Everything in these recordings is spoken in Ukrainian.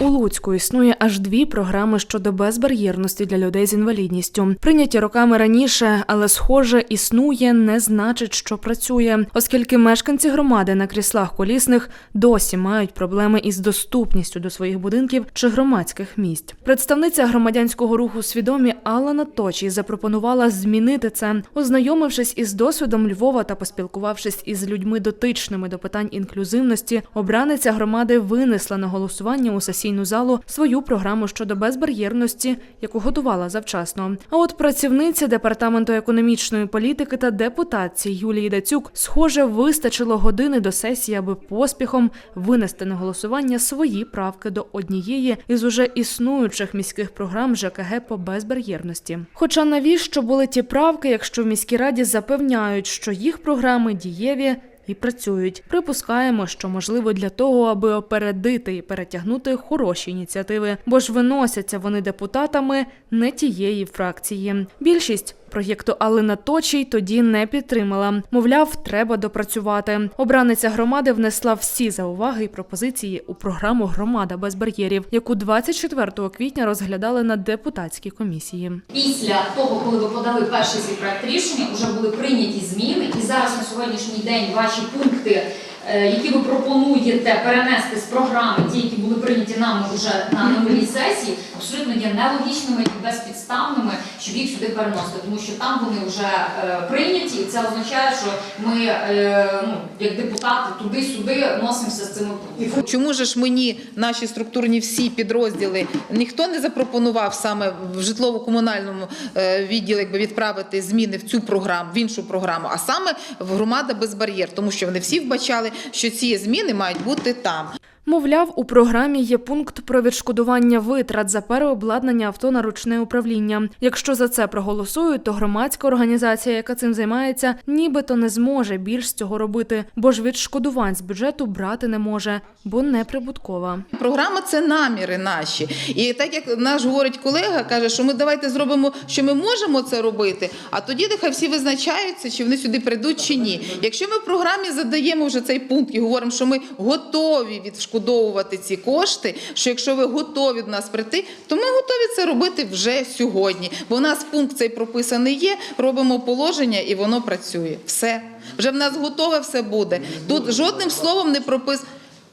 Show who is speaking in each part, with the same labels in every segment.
Speaker 1: У Луцьку існує аж дві програми щодо безбар'єрності для людей з інвалідністю. Прийняті роками раніше, але схоже, існує, не значить, що працює, оскільки мешканці громади на кріслах колісних досі мають проблеми із доступністю до своїх будинків чи громадських місць. Представниця громадянського руху свідомі Алла Наточій запропонувала змінити це, ознайомившись із досвідом Львова та поспілкувавшись із людьми дотичними до питань інклюзивності, обраниця громади винесла на голосування у сесійну залу свою програму щодо безбар'єрності, яку готувала завчасно. А от працівниці департаменту економічної політики та депутації Юлії Дацюк, схоже, вистачило години до сесії, аби поспіхом винести на голосування свої правки до однієї із уже існуючих міських програм ЖКГ по безбар'єрності. Хоча навіщо були ті правки, якщо в міській раді запевняють, що їх програми дієві і працюють. Припускаємо, що можливо для того, аби опередити і перетягнути хороші ініціативи, бо ж виносяться вони депутатами не тієї фракції. Більшість проєкту Алина Точій тоді не підтримала. Мовляв, треба допрацювати. Обраниця громади внесла всі зауваги і пропозиції у програму Громада без бар'єрів, яку 24 квітня розглядали на депутатській комісії.
Speaker 2: Після того, коли ви подали перший свій проект рішення, вже були прийняті зміни, і зараз на сьогоднішній день ваші пункти, які ви пропонуєте перенести з програми, ті, які були прийняті нами вже на минулій сесії, абсолютно є нелогічними і безпідставними, щоб їх сюди переносити, тому що там вони вже е, прийняті, і це означає, що ми, е, ну, як депутати, туди-сюди носимося з цими.
Speaker 3: Чому ж мені наші структурні всі підрозділи ніхто не запропонував саме в житлово-комунальному е, відділі якби відправити зміни в цю програму, в іншу програму, а саме в громада без бар'єр, тому що вони всі вбачали, що ці зміни мають бути там.
Speaker 1: Мовляв, у програмі є пункт про відшкодування витрат за переобладнання авто на ручне управління. Якщо за це проголосують, то громадська організація, яка цим займається, нібито не зможе більш цього робити, бо ж відшкодувань з бюджету брати не може, бо не прибуткова.
Speaker 3: Програма це наміри наші. І так як наш говорить колега, каже, що ми давайте зробимо, що ми можемо це робити, а тоді нехай всі визначаються, чи вони сюди прийдуть чи ні. Якщо ми в програмі задаємо вже цей пункт і говоримо, що ми готові відшкодовувати ці кошти, що якщо ви готові до нас прийти, то ми готові це робити вже сьогодні. Бо у нас пункт цей прописаний є, робимо положення і воно працює. Все. Вже в нас готове все буде. Тут жодним словом не прописано.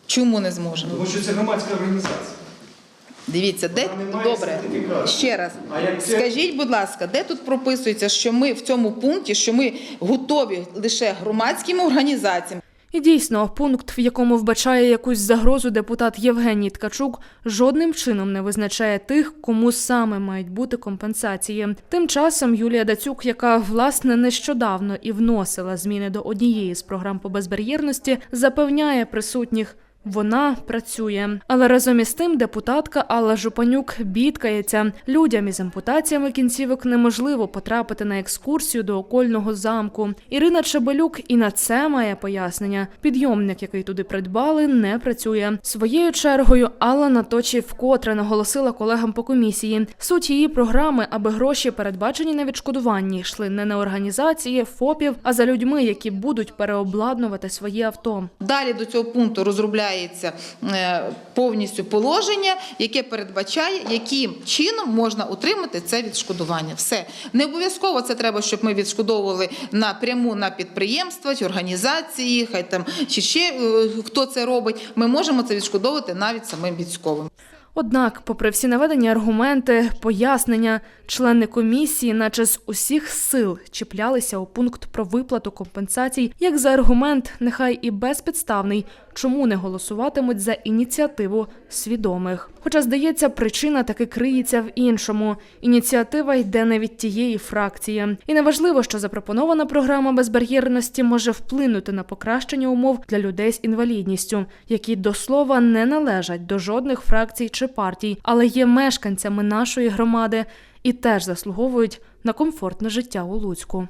Speaker 3: Чому не зможемо?
Speaker 4: Тому що це громадська організація.
Speaker 3: Дивіться, де добре ще раз. Скажіть, будь ласка, де тут прописується, що ми в цьому пункті, що ми готові лише громадським організаціям?
Speaker 1: І дійсно, пункт, в якому вбачає якусь загрозу депутат Євгеній Ткачук, жодним чином не визначає тих, кому саме мають бути компенсації. Тим часом Юлія Дацюк, яка власне нещодавно і вносила зміни до однієї з програм по безбар'єрності, запевняє присутніх. Вона працює, але разом із тим депутатка Алла Жупанюк бідкається. Людям із ампутаціями кінцівок неможливо потрапити на екскурсію до окольного замку. Ірина Чебелюк і на це має пояснення. Підйомник, який туди придбали, не працює. Своєю чергою Алла Наточі вкотре наголосила колегам по комісії. Суть її програми, аби гроші, передбачені на відшкодуванні, йшли не на організації, ФОПів, а за людьми, які будуть переобладнувати свої авто.
Speaker 3: Далі до цього пункту розробляється е, повністю положення, яке передбачає, яким чином можна утримати це відшкодування. Все не обов'язково це треба, щоб ми відшкодовували напряму на підприємства чи організації, хай там чи ще е, хто це робить. Ми можемо це відшкодовувати навіть самим військовим.
Speaker 1: Однак, попри всі наведені аргументи, пояснення, члени комісії, наче з усіх сил, чіплялися у пункт про виплату компенсацій, як за аргумент, нехай і безпідставний, чому не голосуватимуть за ініціативу свідомих. Хоча, здається, причина таки криється в іншому. Ініціатива йде не від тієї фракції. І неважливо, що запропонована програма безбар'єрності може вплинути на покращення умов для людей з інвалідністю, які до слова не належать до жодних фракцій чи партій, але є мешканцями нашої громади і теж заслуговують на комфортне життя у Луцьку.